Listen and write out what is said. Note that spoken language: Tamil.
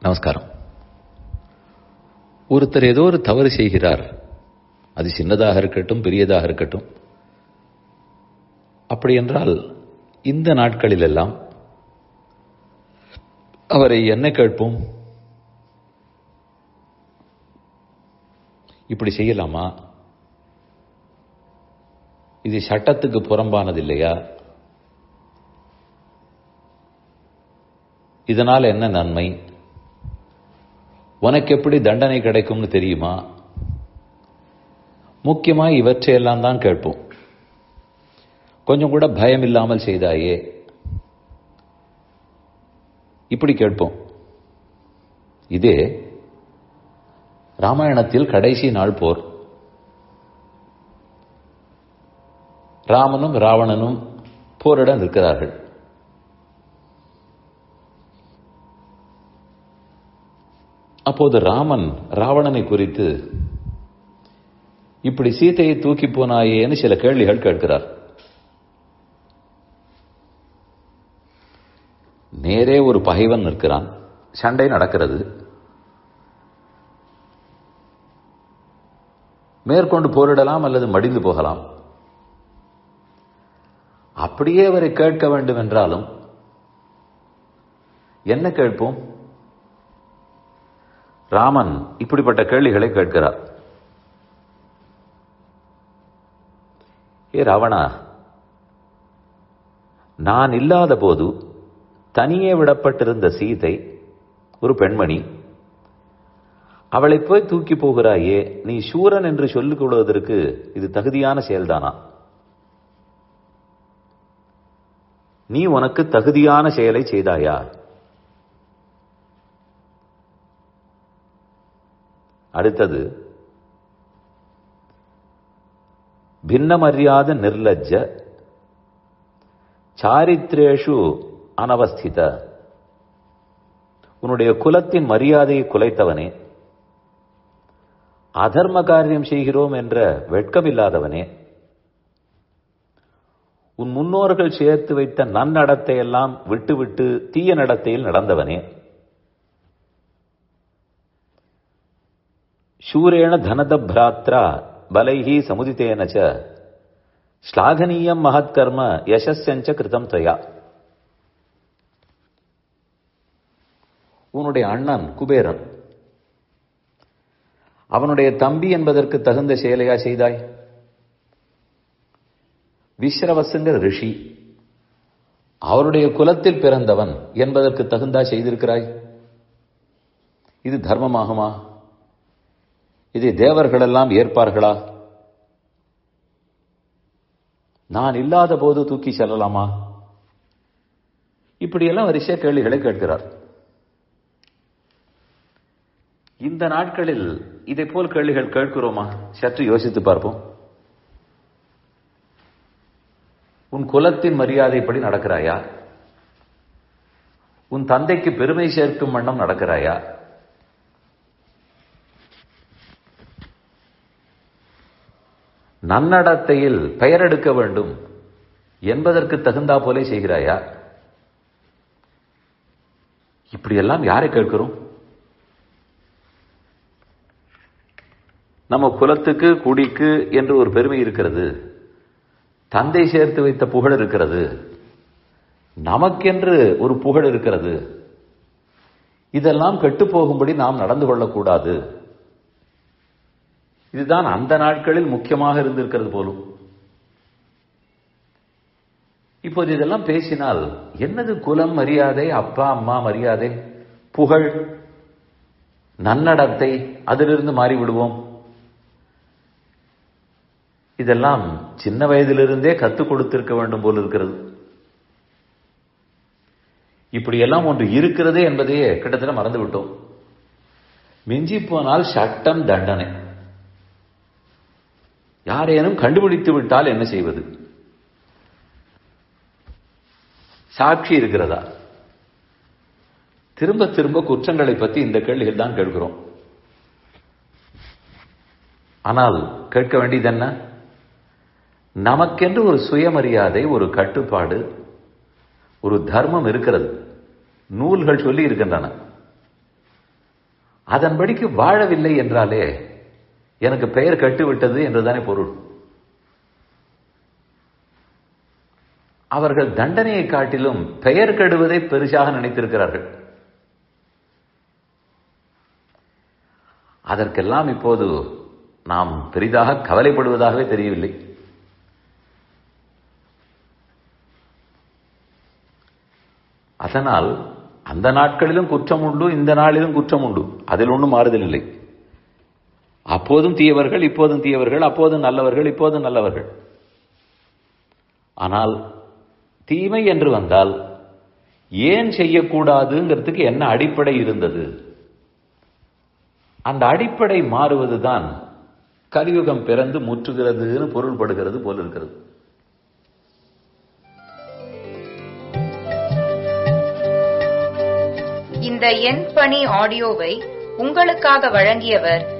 நமஸ்காரம். ஒருத்தர் ஏதோ ஒரு தவறு செய்கிறார். அது சின்னதாக இருக்கட்டும் பெரியதாக இருக்கட்டும். அப்படி என்றால் இந்த நாட்களிலெல்லாம் அவரை என்ன கேட்போம்? இப்படி செய்யலாமா? இது சட்டத்துக்கு புறம்பானது இல்லையா இதனால் என்ன நன்மை? உனக்கு எப்படி தண்டனை கிடைக்கும்னு தெரியுமா? முக்கியமா இவற்றையெல்லாம் தான் கேட்போம். கொஞ்சம் கூட பயம் இல்லாமல் செய்தாயே. இப்படி கேட்போம். இதே ராமாயணத்தில் கடைசி நாள் போர். ராமனும் ராவணனும் போரிட நிற்கிறார்கள். அப்போது ராமன் ராவணனை குறித்து இப்படி சீதையை தூக்கி போனாயேன்னு சில கேள்விகள் கேட்கிறார். நேரே ஒரு பகைவன் நிற்கிறான். சண்டை நடக்கிறது. மேற்கொண்டு போரிடலாம் அல்லது மடிந்து போகலாம். அப்படியே அவரை கேட்க வேண்டும் என்றாலும் என்ன கேட்போம்? ராமன் இப்படிப்பட்ட கேள்விகளை கேட்கிறார். ஏ ராவணா நான் இல்லாத போது தனியே விடப்பட்டிருந்த சீதை ஒரு பெண்மணி அவளை போய் தூக்கி போகிறாயே நீ சூரன் என்று சொல்லிக் கொள்வதற்கு இது தகுதியான செயல்தானா? நீ உனக்கு தகுதியான செயலை செய்தாயா? அடுத்தது பின்னமரியாத நிர்லஜ்ஜ சாரித்ரேஷு அனவஸ்தித உன்னுடைய குலத்தின் மரியாதையை குலைத்தவனே அதர்ம காரியம் செய்கிறோம் என்ற வெட்கமில்லாதவனே உன் முன்னோர்கள் சேர்த்து வைத்த நன்னடத்தை எல்லாம் விட்டுவிட்டு தீய நடத்தையில் நடந்தவனே. சூரேண தனதப்ராத்ரா பலைஹி சமுதித்தேனச்ச ஸ்லாகனீயம் மகத்கர்ம யசஸ்யஞ்ச கிருதம் தயா உன்னுடைய அண்ணன் குபேரன் அவனுடைய தம்பி என்பதற்கு தகுந்த செயலையா செய்தாய்? விஸ்ரவசுங்கிற ரிஷி அவருடைய குலத்தில் பிறந்தவன் என்பதற்கு தகுந்தா செய்திருக்கிறாய்? இது தர்மமாகுமா? இதை தேவர்கள் எல்லாம் ஏற்பார்களா? நான் இல்லாத போது தூக்கி செல்லலாமா? இப்படியெல்லாம் வரிசைய கேள்விகளை கேட்கிறார். இந்த நாட்களில் இதை போல் கேள்விகள் கேட்கிறோமா? சற்று யோசித்து பார்ப்போம். உன் குலத்தின் மரியாதைப்படி நடக்கிறாயா? உன் தந்தைக்கு பெருமை சேர்க்கும் வண்ணம் நடக்கிறாயா? நன்னடத்தையில் பெயரெடுக்க வேண்டும் என்பதற்கு தகுந்தா போலே செய்கிறாயா? இப்படியெல்லாம் யாரை கேட்கிறோம்? நம்ம குலத்துக்கு குடிக்கு என்று ஒரு பெருமை இருக்கிறது. தந்தை சேர்த்து வைத்த புகழ் இருக்கிறது. நமக்கென்று ஒரு புகழ் இருக்கிறது. இதெல்லாம் கெட்டு போகும்படி நாம் நடந்து கொள்ளக்கூடாது. இதுதான் அந்த நாட்களில் முக்கியமாக இருந்திருக்கிறது போலும். இப்போது இதெல்லாம் பேசினால் என்னது குலம் மரியாதை அப்பா அம்மா மரியாதை? புகழ் நன்னடத்தை அதிலிருந்து மாறி விடுவோம் இதெல்லாம் சின்ன வயதிலிருந்தே கத்துக் கொடுத்திருக்க வேண்டும் போல் இருக்கிறது. இப்படியெல்லாம் ஒன்று இருக்கிறது என்பதையே கிட்டத்தட்ட மறந்து விட்டோம் மிஞ்சி போனால் சட்டம் தண்டனை. யாரேனும் கண்டுபிடித்து விட்டால் என்ன செய்வது? சாட்சி இருக்கிறதா? திரும்ப திரும்ப குற்றங்களை பற்றி இந்த கேள்விகள் தான் கேட்கிறோம். ஆனால் கேட்க வேண்டியது என்ன? நமக்கென்று ஒரு சுயமரியாதை ஒரு கட்டுப்பாடு ஒரு தர்மம் இருக்கிறது. நூல்கள் சொல்லி இருக்கின்றன. அதன்படிக்கு வாழவில்லை என்றாலே எனக்கு பெயர் கட்டுவிட்டது என்றுதானே பொருள். அவர்கள் தண்டனையை காட்டிலும் பெயர் கெடுவதை பெருசாக நினைத்திருக்கிறார்கள். அதற்கெல்லாம் இப்போது நாம் பெரிதாக கவலைப்படுவதாகவே தெரியவில்லை. அதனால் அந்த நாட்களிலும் குற்றம் உண்டு இந்த நாளிலும் குற்றம் உண்டு. அதில் ஒன்றும் மாறுதல் இல்லை. அப்போதும் தீயவர்கள் இப்போதும் தீயவர்கள் அப்போதும் நல்லவர்கள் இப்போதும் நல்லவர்கள். ஆனால் தீமை என்று வந்தால் ஏன் செய்யக்கூடாதுங்கிறதுக்கு என்ன அடிப்படை இருந்தது? அந்த அடிப்படை மாறுவதுதான் கலியுகம் பிறந்து முற்றுகிறதுன்னு பொருள்படுகிறது போல இருக்கிறது. இந்த எண் பணி ஆடியோவை உங்களுக்காக வழங்கியவர்